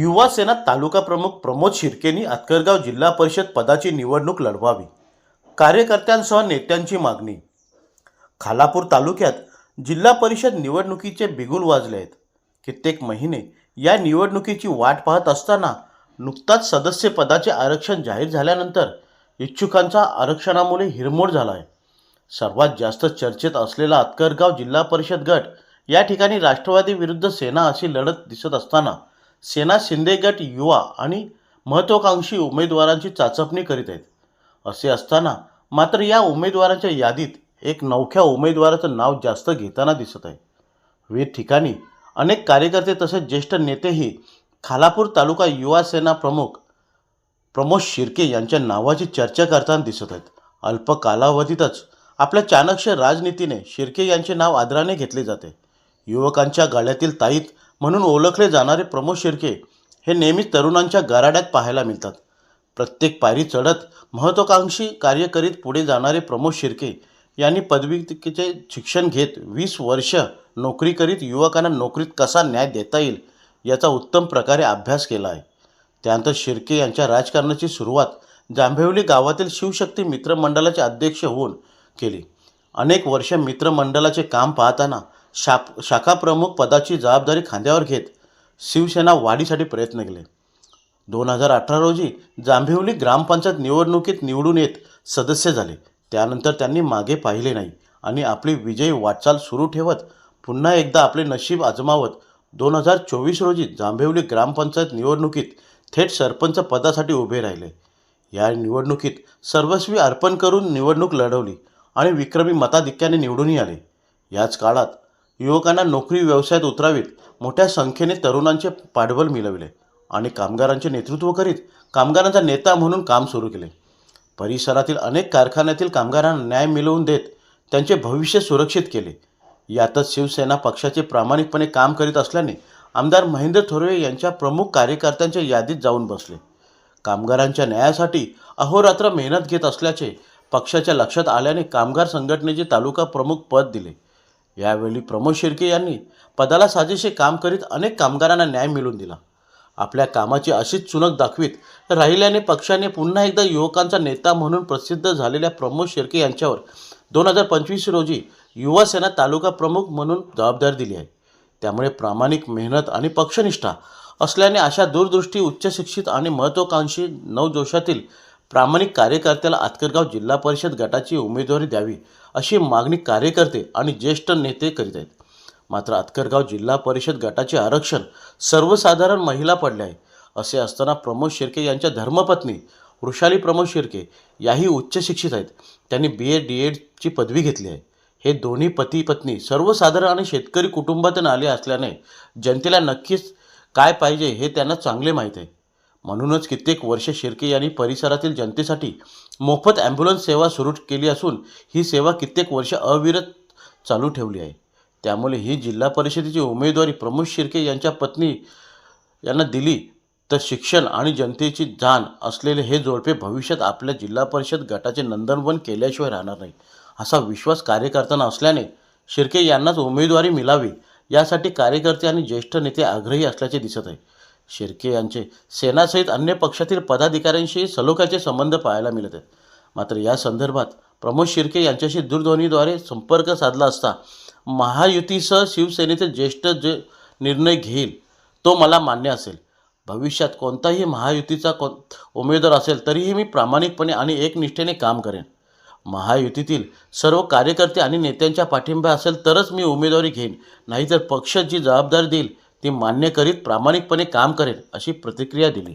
युवा सेना तालुका प्रमुख प्रमोद शिर्केंनी आतकरगाव जिल्हा परिषद पदाची निवडणूक लढवावी. कार्यकर्त्यांसह नेत्यांची मागणी. खालापूर तालुक्यात जिल्हा परिषद निवडणुकीचे बिगुल वाजले आहेत कित्येक महिने या निवडणुकीची वाट पाहत असताना नुकताच सदस्य पदाचे आरक्षण जाहीर झाल्यानंतर इच्छुकांचा आरक्षणामुळे हिरमोड झाला आहे सर्वात जास्त चर्चेत असलेला आतकरगाव जिल्हा परिषद गट या ठिकाणी राष्ट्रवादी विरुद्ध सेना अशी लढत दिसत असताना सेना शिंदे गट युवा आणि महत्त्वाकांक्षी उमेदवारांची चाचपणी करीत आहेत. असे असताना मात्र या उमेदवारांच्या यादीत एक नवख्या उमेदवाराचं नाव जास्त घेताना दिसत आहे. विविध ठिकाणी अनेक कार्यकर्ते तसेच ज्येष्ठ नेतेही खालापूर तालुका युवा सेना प्रमुख प्रमोद शिर्के यांच्या नावाची चर्चा करताना दिसत आहेत. अल्प कालावधीतच आपल्या चाणक्य राजनीतीने शिर्के यांचे नाव आदराने घेतले जाते. युवकांच्या गळ्यातील ताईत म्हणून ओळखले जाणारे प्रमोद शिर्के हे नेहमीच तरुणांच्या गराड्यात पाहायला मिळतात. प्रत्येक पायरी चढत महत्त्वाकांक्षी कार्य करीत पुढे जाणारे प्रमोद शिर्के यांनी पदवीचे शिक्षण घेत वीस वर्ष नोकरी करीत युवकांना नोकरीत कसा न्याय देता येईल याचा उत्तम प्रकारे अभ्यास केला आहे. त्यानंतर शिर्के यांच्या राजकारणाची सुरुवात जांभेवली गावातील शिवशक्ती मित्रमंडळाचे अध्यक्ष होऊन केली. अनेक वर्ष मित्रमंडळाचे काम पाहताना शाप शाखाप्रमुख पदाची जबाबदारी खांद्यावर घेत शिवसेना वाढीसाठी प्रयत्न केले. दोन हजार अठरा रोजी जांभिवली ग्रामपंचायत निवडणुकीत निवडून येत सदस्य झाले. त्यानंतर त्यांनी मागे पाहिले नाही आणि आपली विजयी वाटचाल सुरू ठेवत पुन्हा एकदा आपले नशीब आजमावत दोन हजार चोवीस रोजी जांभिवली ग्रामपंचायत निवडणुकीत थेट सरपंच पदासाठी उभे राहिले. या निवडणुकीत सर्वस्वी अर्पण करून निवडणूक लढवली आणि विक्रमी मताधिक्याने निवडूनही आले. याच काळात युवकांना नोकरी व्यवसायात उतरावीत. मोठ्या संख्येने तरुणांचे पाठबळ मिळविले आणि कामगारांचे नेतृत्व करीत कामगारांचा नेता म्हणून काम सुरू केले. परिसरातील अनेक कारखान्यातील कामगारांना न्याय मिळवून देत त्यांचे भविष्य सुरक्षित केले. यातच शिवसेना पक्षाचे प्रामाणिकपणे काम करीत असल्याने आमदार महेंद्र थोरवे यांच्या प्रमुख कार्यकर्त्यांच्या यादीत जाऊन बसले. कामगारांच्या न्यायासाठी अहोरात्र मेहनत घेत असल्याचे पक्षाच्या लक्षात आल्याने कामगार संघटनेचे तालुका प्रमुख पद दिले. यावेळी प्रमोद शिर्के यांनी पदाला साजेसे काम करीत अनेक कामगारांना न्याय मिळवून दिला. आपल्या कामाची अशीच चुनक दाखवीत राहिल्याने पक्षाने पुन्हा एकदा युवकांचा नेता म्हणून प्रसिद्ध झालेल्या प्रमोद शिर्के यांच्यावर दोन हजार पंचवीस रोजी युवा सेना तालुका प्रमुख म्हणून जबाबदारी दिली आहे. त्यामुळे प्रामाणिक मेहनत आणि पक्षनिष्ठा असल्याने अशा दूरदृष्टी उच्चशिक्षित आणि महत्त्वाकांक्षी नवजोशातील प्रामाणिक कार्यकर्त्याला आतकरगाव जिल्हा परिषद गटाची उमेदवारी द्यावी अशी मागणी कार्यकर्ते आणि ज्येष्ठ नेते करीत आहेत. मात्र आतकरगाव जिल्हा परिषद गटाचे आरक्षण सर्वसाधारण महिला पडले आहे. असे असताना प्रमोद शिर्के यांच्या धर्मपत्नी वृषाली प्रमोद शिर्के याही उच्च शिक्षित आहेत. त्यांनी बी एड डी एडची पदवी घेतली आहे. हे दोन्ही पती पत्नी सर्वसाधारण आणि शेतकरी कुटुंबातून आले असल्याने जनतेला नक्कीच काय पाहिजे हे त्यांना चांगले माहीत आहे. म्हणूनच कित्येक वर्ष शिर्के यांनी परिसरातील जनतेसाठी मोफत ॲम्ब्युलन्स सेवा सुरू केली असून ही सेवा कित्येक वर्ष अविरत चालू ठेवली आहे. त्यामुळे ही जिल्हा परिषदेची उमेदवारी प्रमोद शिर्के यांच्या पत्नी यांना दिली तर शिक्षण आणि जनतेची जाण असलेले हे जोडपे भविष्यात आपल्या जिल्हा परिषद गटाचे नंदनवन केल्याशिवाय राहणार नाही असा विश्वास कार्यकर्त्यांना असल्याने शिर्के यांनाच उमेदवारी मिळावी यासाठी कार्यकर्ते आणि ज्येष्ठ नेते आग्रही असल्याचे दिसत आहे. शिर्के यांचे सेनासहित अन्य पक्षातील पदाधिकाऱ्यांशी सलोख्याचे संबंध पाहायला मिळत आहेत. मात्र या संदर्भात प्रमोद शिर्के यांच्याशी दूरध्वनीद्वारे संपर्क साधला असता महायुतीसह शिवसेनेचे ज्येष्ठ जे निर्णय घेईल तो मला मान्य असेल. भविष्यात कोणताही महायुतीचा कोण उमेदवार असेल तरीही मी प्रामाणिकपणे आणि एकनिष्ठेने काम करेन. महायुतीतील सर्व कार्यकर्ते आणि नेत्यांच्या पाठिंबा असेल तरच मी उमेदवारी घेईन. नाहीतर पक्ष जी जबाबदारी देईल ती मान्य करीत प्रामाणिकपणे काम करेन अशी प्रतिक्रिया दिली.